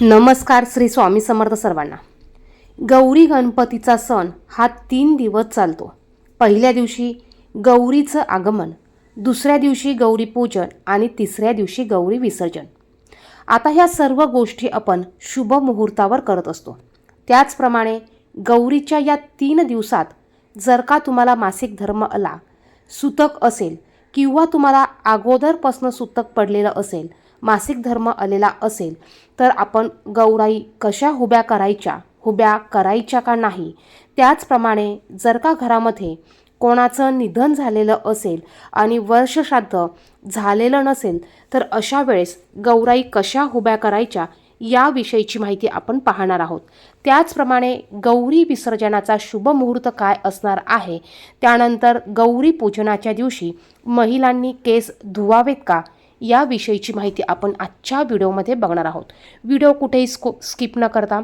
नमस्कार श्री स्वामी समर्थ सर्वांना. गौरी गणपतीचा सण हा तीन दिवस चालतो. पहिल्या दिवशी गौरीचं आगमन दुसऱ्या दिवशी गौरी पूजन आणि तिसऱ्या दिवशी गौरी विसर्जन. आता ह्या सर्व गोष्टी आपण शुभ मुहूर्तावर करत असतो. त्याचप्रमाणे गौरीच्या या तीन दिवसात जर का तुम्हाला मासिक धर्म आला सुतक असेल किंवा तुम्हाला अगोदरपासनं सुतक पडलेलं असेल मासिक धर्म आलेला असेल तर आपण गौराई कशा हुब्या करायच्या हुब्या करायच्या का नाही? त्याचप्रमाणे जर का घरामध्ये कोणाचं निधन झालेलं असेल आणि वर्षश्राद्ध झालेलं नसेल तर अशा वेळेस गौराई कशा हुब्या करायच्या याविषयीची माहिती आपण पाहणार आहोत. त्याचप्रमाणे गौरी विसर्जनाचा शुभ मुहूर्त काय असणार आहे? त्यानंतर गौरी पूजनाच्या दिवशी महिलांनी केस धुवावेत का? याविषयीची माहिती आपण आजच्या व्हिडिओमध्ये बघणार आहोत. व्हिडिओ कुठेही स्को स्किप न करता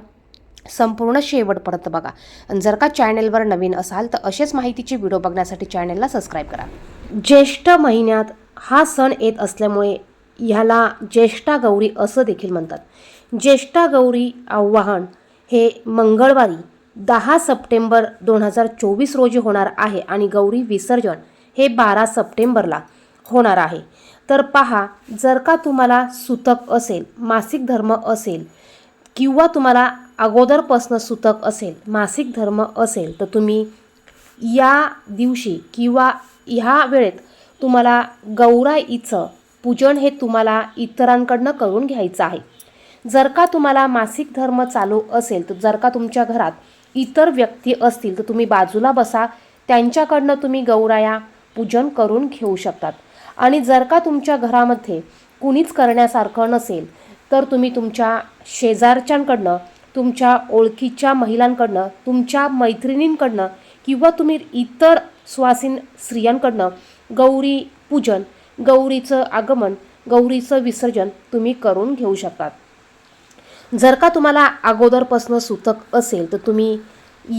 संपूर्ण शेवटपर्यंत बघा. आणि जर का चॅनेलवर नवीन असाल तर असेच माहितीचे व्हिडिओ बघण्यासाठी चॅनेलला सबस्क्राईब करा. ज्येष्ठ महिन्यात हा सण येत असल्यामुळे ह्याला ज्येष्ठा गौरी असं देखील म्हणतात. ज्येष्ठा गौरी आव्हान हे मंगळवारी दहा सप्टेंबर दोन हजार चोवीस रोजी होणार आहे आणि गौरी विसर्जन हे बारा सप्टेंबरला होणार आहे. तर पहा जर का तुम्हाला सुतक असेल मासिक धर्म असेल किंवा तुम्हाला अगोदरपासनं सुतक असेल मासिक धर्म असेल तर तुम्ही या दिवशी किंवा ह्या वेळेत तुम्हाला गौराईचं पूजन हे तुम्हाला इतरांकडनं करून घ्यायचं आहे. जर का तुम्हाला मासिक धर्म चालू असेल तर जर का तुमच्या घरात इतर व्यक्ती असतील तर तुम्ही बाजूला बसा त्यांच्याकडनं तुम्ही गौराया पूजन करून घेऊ शकतात. आणि जर का तुमच्या घरामध्ये कुणीच करण्यासारखं नसेल तर तुम्ही तुमच्या शेजारच्यांकडनं तुमच्या ओळखीच्या महिलांकडनं तुमच्या मैत्रिणींकडनं किंवा तुम्ही इतर सुवासीन स्त्रियांकडनं गौरी पूजन गौरीचं आगमन गौरीचं विसर्जन तुम्ही करून घेऊ शकतात. जर का तुम्हाला अगोदरपासनं सुतक असेल तर तुम्ही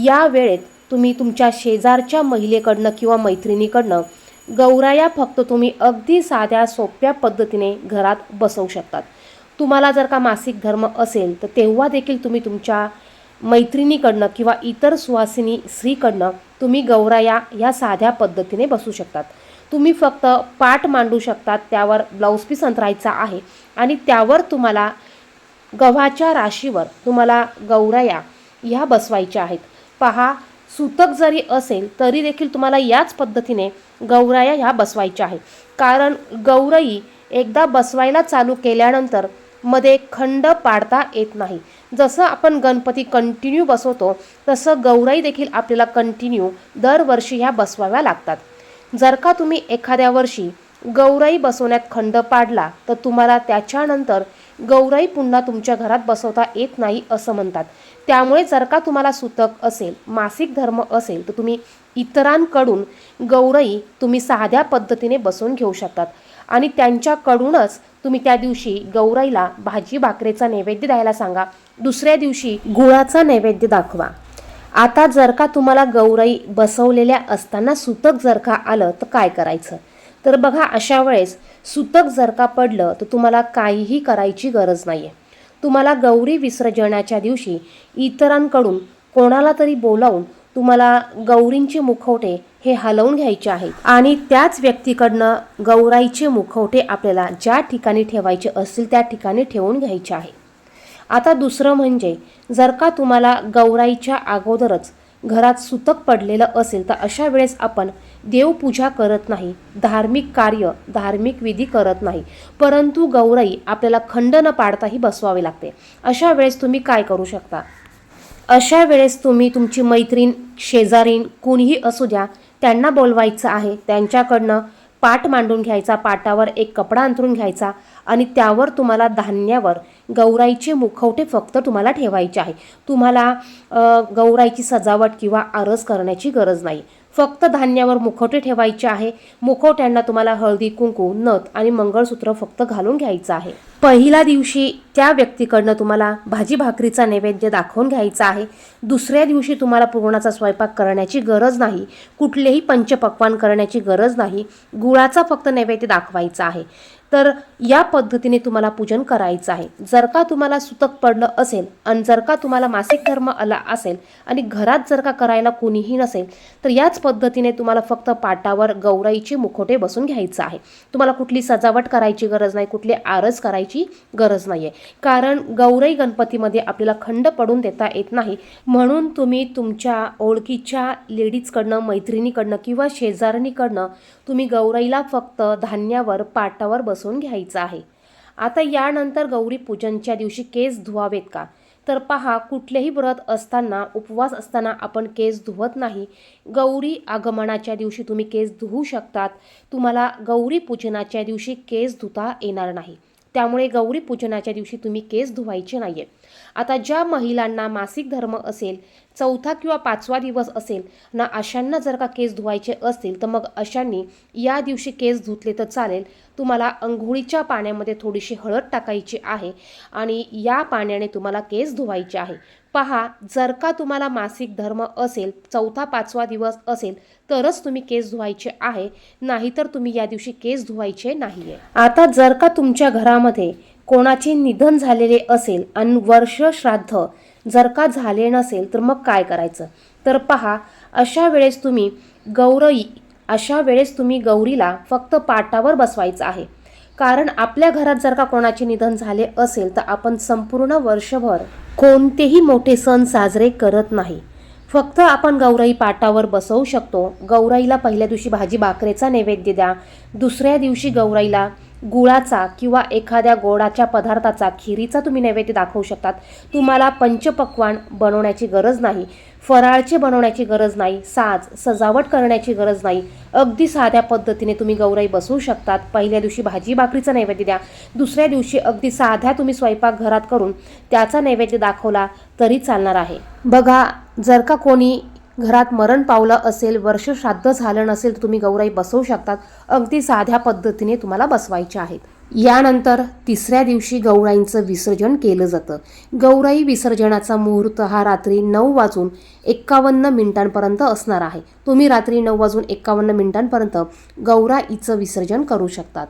या वेळेत तुम्ही तुमच्या शेजारच्या महिलेकडनं किंवा मैत्रिणीकडनं गौराया फक्त तुम्ही अगदी साध्या सोप्या पद्धतीने घरात बसवू शकतात. तुम्हाला जर का मासिक धर्म असेल तर तेव्हा देखील तुम्ही तुमच्या मैत्रिणीकडनं किंवा इतर सुवासिनी स्त्रीकडनं तुम्ही गौराया ह्या साध्या पद्धतीने बसू शकतात. तुम्ही फक्त पाठ मांडू शकतात त्यावर ब्लाऊज पीस अंतरायचा आहे आणि त्यावर तुम्हाला गव्हाच्या राशीवर तुम्हाला गौराया ह्या बसवायच्या आहेत. पहा सुतक जरी असेल तरी देखील तुम्हाला याच पद्धतीने गौराया ह्या बसवायच्या आहे कारण गौरई एकदा बसवायला चालू केल्यानंतरमध्ये खंड पाडता येत नाही. जसं आपण गणपती कंटिन्यू बसवतो तसं गौराई देखील आपल्याला कंटिन्यू दरवर्षी ह्या बसवाव्या लागतात. जर का तुम्ही एखाद्या वर्षी गौराई बसवण्यात खंड पाडला तर तुम्हाला त्याच्यानंतर गौराई पुन्हा तुमच्या घरात बसवता येत नाही असं म्हणतात. त्यामुळे जर का तुम्हाला सुतक असेल मासिक धर्म असेल तर तुम्ही इतरांकडून गौराई तुम्ही साध्या पद्धतीने बसवून घेऊ शकतात. आणि त्यांच्याकडूनच तुम्ही त्या दिवशी गौराईला भाजी भाकरीचा नैवेद्य द्यायला सांगा. दुसऱ्या दिवशी गुळाचा नैवेद्य दाखवा. आता जर का तुम्हाला गौराई बसवलेल्या असताना सुतक जर का आलं तर काय करायचं? तर बघा अशा वेळेस सुतक जर का पडलं तर तुम्हाला काहीही करायची गरज नाही आहे तुम्हाला गौरी विसर्जनाच्या दिवशी इतरांकडून कोणाला तरी बोलावून तुम्हाला गौरींचे मुखवटे हे हलवून घ्यायचे आहेत. आणि त्याच व्यक्तीकडनं गौराईचे मुखवटे आपल्याला ज्या ठिकाणी ठेवायचे असतील त्या ठिकाणी ठेवून घ्यायचे आहे. आता दुसरं म्हणजे जर का तुम्हाला गौराईच्या अगोदरच घरात सुतक पडलेलं असेल तर अशा वेळेस आपण देवपूजा करत नाही धार्मिक कार्य धार्मिक विधी करत नाही. परंतु गौराई आपल्याला खंड न पाडताही बसवावे लागते. अशा वेळेस तुम्ही काय करू शकता? अशा वेळेस तुम्ही तुमची मैत्रीण शेजारीण कुणीही असू द्या त्यांना बोलवायचं आहे त्यांच्याकडनं पाट मांडून घ्यायचा पाटावर एक कपडा अंथरून घ्यायचा आणि त्यावर तुम्हाला धान्यावर गौराईचे मुखवटे फक्त तुम्हाला ठेवायचे आहे. तुम्हाला गौराईची सजावट किंवा आरस करण्याची गरज नाही. फक्त धान्यावर मुखवटे ठेवायचे आहे. मुखवट्यांना तुम्हाला हळदी कुंकू नथ आणि मंगळसूत्र फक्त घालून घ्यायचं आहे. पहिल्या दिवशी त्या व्यक्तीकडनं तुम्हाला भाजी भाकरीचा नैवेद्य दाखवून घ्यायचा आहे. दुसऱ्या दिवशी तुम्हाला पुरणाचा स्वयंपाक करण्याची गरज नाही. कुठलेही पंचपक्वान करण्याची गरज नाही. गुळाचा फक्त नैवेद्य दाखवायचा आहे. तर या पद्धतीने तुम्हाला पूजन करायचं आहे. जर का तुम्हाला सुतक पडलं असेल आणि जर का तुम्हाला मासिक धर्म आला असेल आणि घरात जर का करायला कोणीही नसेल तर याच पद्धतीने तुम्हाला फक्त पाटावर गौराईचे मुखोटे बसून घ्यायचं आहे. तुम्हाला कुठली सजावट करायची गरज नाही कुठली आरस करायची गरज नाही आहे कारण गौराई गणपतीमध्ये आपल्याला खंड पडून देता येत नाही. म्हणून तुम्ही तुमच्या ओळखीच्या लेडीजकडनं मैत्रिणीकडनं किंवा शेजारणीकडनं तुम्ही गौराईला फक्त धान्यावर पाटावर घासून घ्यायचं आहे. आता यानंतर गौरी पूजनच्या दिवशी केस धुवावेत का? तर पहा कुठलेही व्रत असताना उपवास असताना आपण केस धुवत नाही. गौरी आगमनाच्या दिवशी तुम्ही केस धुवू शकतात. तुम्हाला गौरी पूजनाच्या दिवशी केस धुता येणार नाही. त्यामुळे गौरी पूजनाच्या दिवशी तुम्ही केस धुवायचे नाही आता ज्या महिलांना मासिक धर्म असेल चौथा किंवा पाचवा दिवस असेल ना अशांना जर का केस धुवायचे असतील तर मग अशांनी या दिवशी केस धुतले तर चालेल. तुम्हाला अंघोळीच्या पाण्यामध्ये थोडीशी हळद टाकायची आहे आणि या पाण्याने तुम्हाला केस धुवायचे आहे. पहा जर का तुम्हाला मासिक धर्म असेल चौथा पाचवा दिवस असेल तरच तुम्ही केस धुवायचे आहे. नाहीतर तुम्ही या दिवशी केस धुवायचे नाही आहे आता जर का तुमच्या घरामध्ये कोणाचे निधन झालेले असेल आणि वर्ष श्राद्ध जर का झाले नसेल तर मग काय करायचं? तर पहा अशा वेळेस तुम्ही गौरई अशा वेळेस तुम्ही गौरीला फक्त पाटावर बसवायचं आहे. कारण आपल्या घरात जर का कोणाचे निधन झाले असेल तर आपण संपूर्ण वर्षभर कोणतेही मोठे सण साजरे करत नाही. फक्त आपण गौराई पाटावर बसवू शकतो. गौराईला पहिल्या दिवशी भाजी भाकरेचा नैवेद्य द्या. दुसऱ्या दिवशी गौराईला गुळाचा किंवा एखाद्या गोडाच्या पदार्थाचा खिरीचा तुम्ही नैवेद्य दाखवू शकतात. तुम्हाला पंचपक्वान बनवण्याची गरज नाही. फराळचे बनवण्याची गरज नाही. साज सजावट करण्याची गरज नाही. अगदी साध्या पद्धतीने तुम्ही गौराई बसवू शकतात. पहिल्या दिवशी भाजी भाकरीचा नैवेद्य द्या. दुसऱ्या दिवशी अगदी साध्या तुम्ही स्वयंपाक घरात करून त्याचा नैवेद्य दाखवला तरी चालणार आहे. बघा जर का कोणी घरात मरण पावलं असेल वर्ष श्राद्ध झालं नसेल तर तुम्ही गौराई बसवू शकतात. अगदी साध्या पद्धतीने तुम्हाला बसवायचे आहेत. यानंतर तिसऱ्या दिवशी गौराईंचं विसर्जन केलं जातं. गौराई विसर्जनाचा मुहूर्त हा रात्री नऊ वाजून एक्कावन्न मिनिटांपर्यंत असणार आहे. तुम्ही रात्री नऊ वाजून एक्कावन्न मिनिटांपर्यंत गौराईचं विसर्जन करू शकतात.